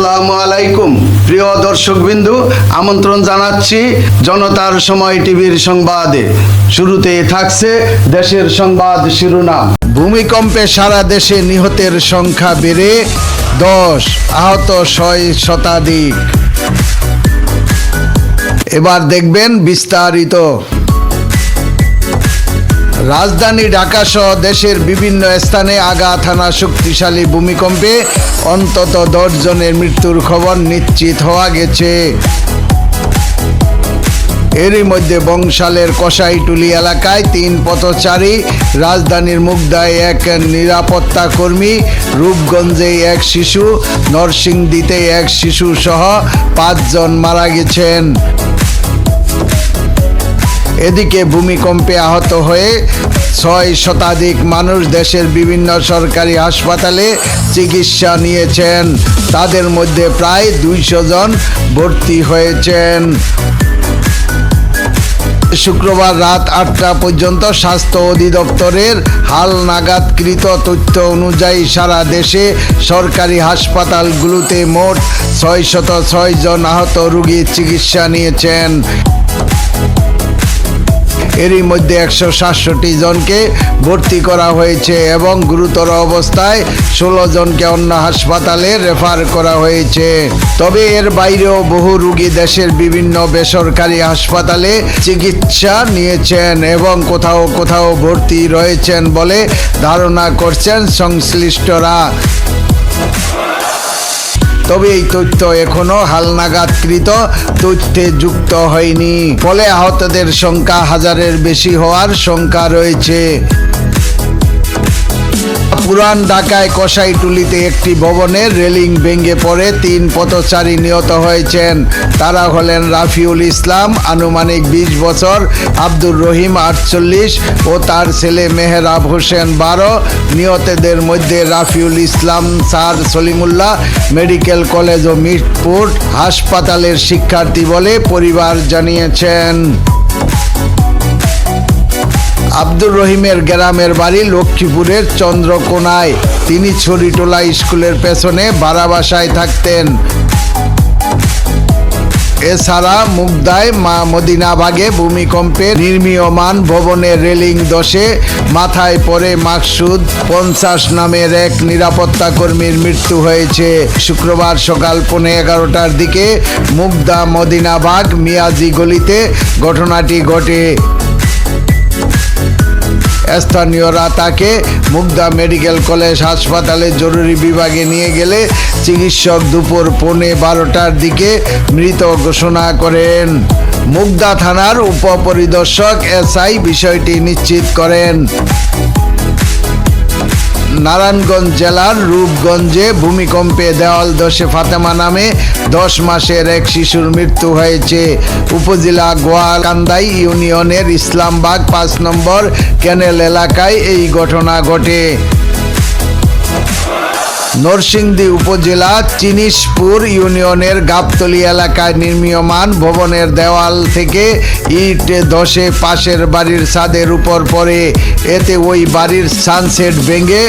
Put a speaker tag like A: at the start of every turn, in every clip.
A: আসসালামু আলাইকুম। প্রিয় দর্শকবিন্দু, আমন্ত্রণ জানাচ্ছি জনতার সময় টিভির সংবাদে। শুরুতে থাকছে দেশের সংবাদ শিরোনাম। ভূমিকম্পে সারা দেশে নিহতের সংখ্যা বেড়ে দশ, আহত ছয় শতাধিক। এবার দেখবেন বিস্তারিত। রাজধানী ঢাকা সহ দেশের বিভিন্ন স্থানে আগা থানা শক্তিশালী ভূমিকম্পে অন্তত দশ জনের মৃত্যুর খবর নিশ্চিত হওয়া গেছে। এরই মধ্যে বংশালের কসাইটুলি এলাকায় তিন পথচারী, রাজধানীর মুগদায় এক নিরাপত্তা কর্মী, রূপগঞ্জে এক শিশু, নরসিংদীতে এক শিশু সহ পাঁচজন মারা গেছেন। এদিকে ভূমিকম্পে আহত হয়ে ছয় শতাধিক মানুষ দেশের বিভিন্ন সরকারি হাসপাতালে চিকিৎসা নিয়েছেন। তাদের মধ্যে প্রায় দুইশো জন ভর্তি হয়েছেন। শুক্রবার রাত আটটা পর্যন্ত স্বাস্থ্য অধিদপ্তরের হাল নাগাদকৃত তথ্য অনুযায়ী সারা দেশে সরকারি হাসপাতালগুলোতে মোট ছয় শত জন আহত রুগীর চিকিৎসা নিয়েছেন। এরই মধ্যে একশো সাতষট্টি জনকে ভর্তি করা হয়েছে এবং গুরুতর অবস্থায় ষোলো জনকে অন্য হাসপাতালে রেফার করা হয়েছে। তবে এর বাইরেও বহু রুগী দেশের বিভিন্ন বেসরকারি হাসপাতালে চিকিৎসা নিয়েছেন এবং কোথাও কোথাও ভর্তি রয়েছেন বলে ধারণা করছেন সংশ্লিষ্টরা। তবে এই তথ্য এখনও হালনাগাদকৃত, তথ্যে যুক্ত হয়নি। ফলে আহতদের সংখ্যা হাজারের বেশি হওয়ার শঙ্কা রয়েছে। পুরান ঢাকায় কসাইটুলিতে একটি ভবনের রেলিং ভেঙে পড়ে তিন পথচারী নিহত হয়েছেন। তারা হলেন রাফিউল ইসলাম, আনুমানিক বিশ বছর, আব্দুর রহিম আটচল্লিশ ও তার ছেলে মেহরাব হোসেন বারো। নিহতদের মধ্যে Rafiul Islam, sir Salimullah, medical college ও মিটপুর হাসপাতালের শিক্ষার্থী বলে পরিবার জানিয়েছেন। আব্দুর রহিমের গ্রামের বাড়ি লক্ষ্মীপুরের চন্দ্রকোনায়। তিনি ছড়িটোলা স্কুলের পেছনে ভাড়া বাসায় থাকতেন। এছাড়া মুগদায় মা মদিনাবাগে ভূমিকম্পে নির্মীয়মান ভবনের রেলিং দশে মাথায় পড়ে মাকসুদ পঞ্চাশ নামের এক নিরাপত্তা কর্মীর মৃত্যু হয়েছে। শুক্রবার সকাল পৌনে এগারোটার দিকে মুগদা মদিনাবাগ মিয়াজি গলিতে ঘটনাটি ঘটে। স্থানীয়রা তাকে মুগদা মেডিকেল কলেজ হাসপাতালে জরুরি বিভাগে নিয়ে গেলে চিকিৎসক দুপুর পৌনে বারোটার দিকে মৃত ঘোষণা করেন। মুগদা থানার উপপরিদর্শক এসআই বিষয়টি নিশ্চিত করেন। নারায়ণগঞ্জ জেলার রূপগঞ্জে ভূমিকম্পে দেওয়াল দশে ফাতেমা নামে দশ মাসের এক শিশুর মৃত্যু হয়েছে। উপজেলা গোয়ালকান্দাই ইউনিয়নের ইসলামবাগ পাঁচ নম্বর ক্যানেল এলাকায় এই ঘটনা ঘটে। নরসিংদী উপজেলা চিনিশপুর ইউনিয়নের গাবতলি এলাকায় নির্মীয়মান ভবনের দেওয়াল থেকে ইট ধসে পাশের বাড়ির ছাদের উপর পড়ে। এতে ওই বাড়ির সানসেট ভেঙে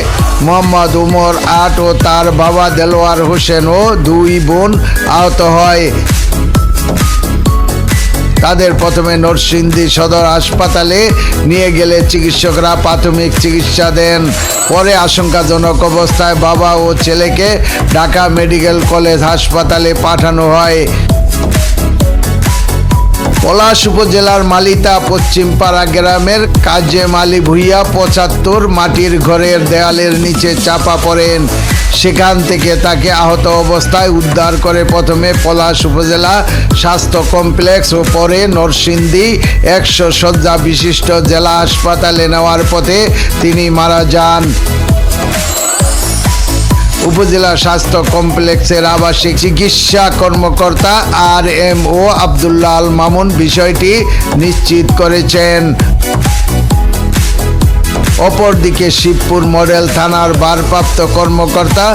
A: মোহাম্মদ উমর আট ও তার বাবা দেলোয়ার হোসেন ও দুই বোন আহত হয়। তাদের প্রথমে নরসিংদী সদর হাসপাতালে নিয়ে গেলে চিকিৎসকরা প্রাথমিক চিকিৎসা দেন। পরে আশঙ্কাজনক অবস্থায় বাবা ও ছেলেকে ঢাকা মেডিকেল কলেজ হাসপাতালে পাঠানো হয়। পলাশ উপজেলার মালিতা পশ্চিমপাড়া গ্রামের কাজে মালি ভুইয়া পঁচাত্তর মাটির ঘরের দেয়ালের নিচে চাপা পড়েন। সেখান থেকে তাকে আহত অবস্থায় উদ্ধার করে প্রথমে পলাশ উপজেলা স্বাস্থ্য কমপ্লেক্স ও পরে নরসিংদী একশো শয্যা বিশিষ্ট জেলা হাসপাতালে নেওয়ার পথে তিনি মারা যান। উপজেলা স্বাস্থ্য কমপ্লেক্সের আবাসিক চিকিৎসা কর্মকর্তা R M O Abdullah Al Mamun বিষয়টি নিশ্চিত করেছেন। অপরদিকে শিবপুর মডেল থানার ভারপ্রাপ্ত কর্মকর্তা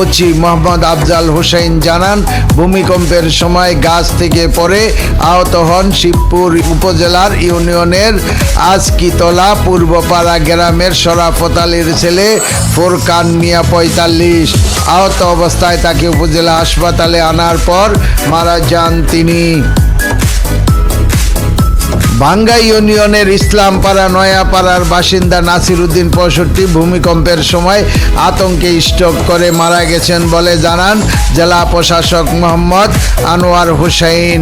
A: ওচি মোহাম্মদ আফজাল হোসেন জানান, ভূমিকম্পের সময় গাছ থেকে পড়ে আহত হন শিবপুর উপজেলার ইউনিয়নের আজকিতলা পূর্বপাড়া গ্রামের শরাফত আলীর ছেলে ফোরকান মিয়া পঁয়তাল্লিশ। আহত অবস্থায় তাকে উপজেলা হাসপাতালে আনার পর মারা যান তিনি। ভাঙ্গা ইউনিয়নের ইসলামপাড়া, নয়াপাড়ার বাসিন্দা নাসির উদ্দিন পঁয়ষট্টি ভূমিকম্পের সময় আতঙ্কে স্টক করে মারা গেছেন বলে জানান জেলা প্রশাসক মোহাম্মদ আনোয়ার হুসাইন।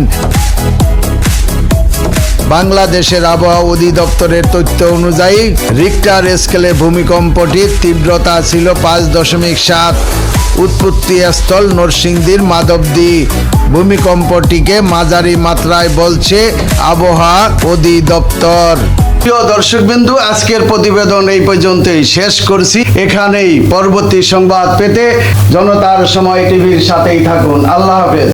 A: বাংলাদেশের আবহাওয়া অধিদপ্তরের তথ্য অনুযায়ী রিক্টার স্কেলে ভূমিকম্পটির তীব্রতা ছিল পাঁচ দশমিক সাত। উৎপত্তি স্থল নরসিংদীর মাধবদী। ভূমিকম্পটিকে মাঝারি মাত্রায় বলছে আবহাওয়া অধিদপ্তর। প্রিয় দর্শকবিন্দু, আজকের প্রতিবেদন এই পর্যন্তই। শেষ করছি। এখানেই পরবর্তী সংবাদ পেতে জনতার সময় টিভির সাথেই থাকুন। আল্লাহ হাফেজ।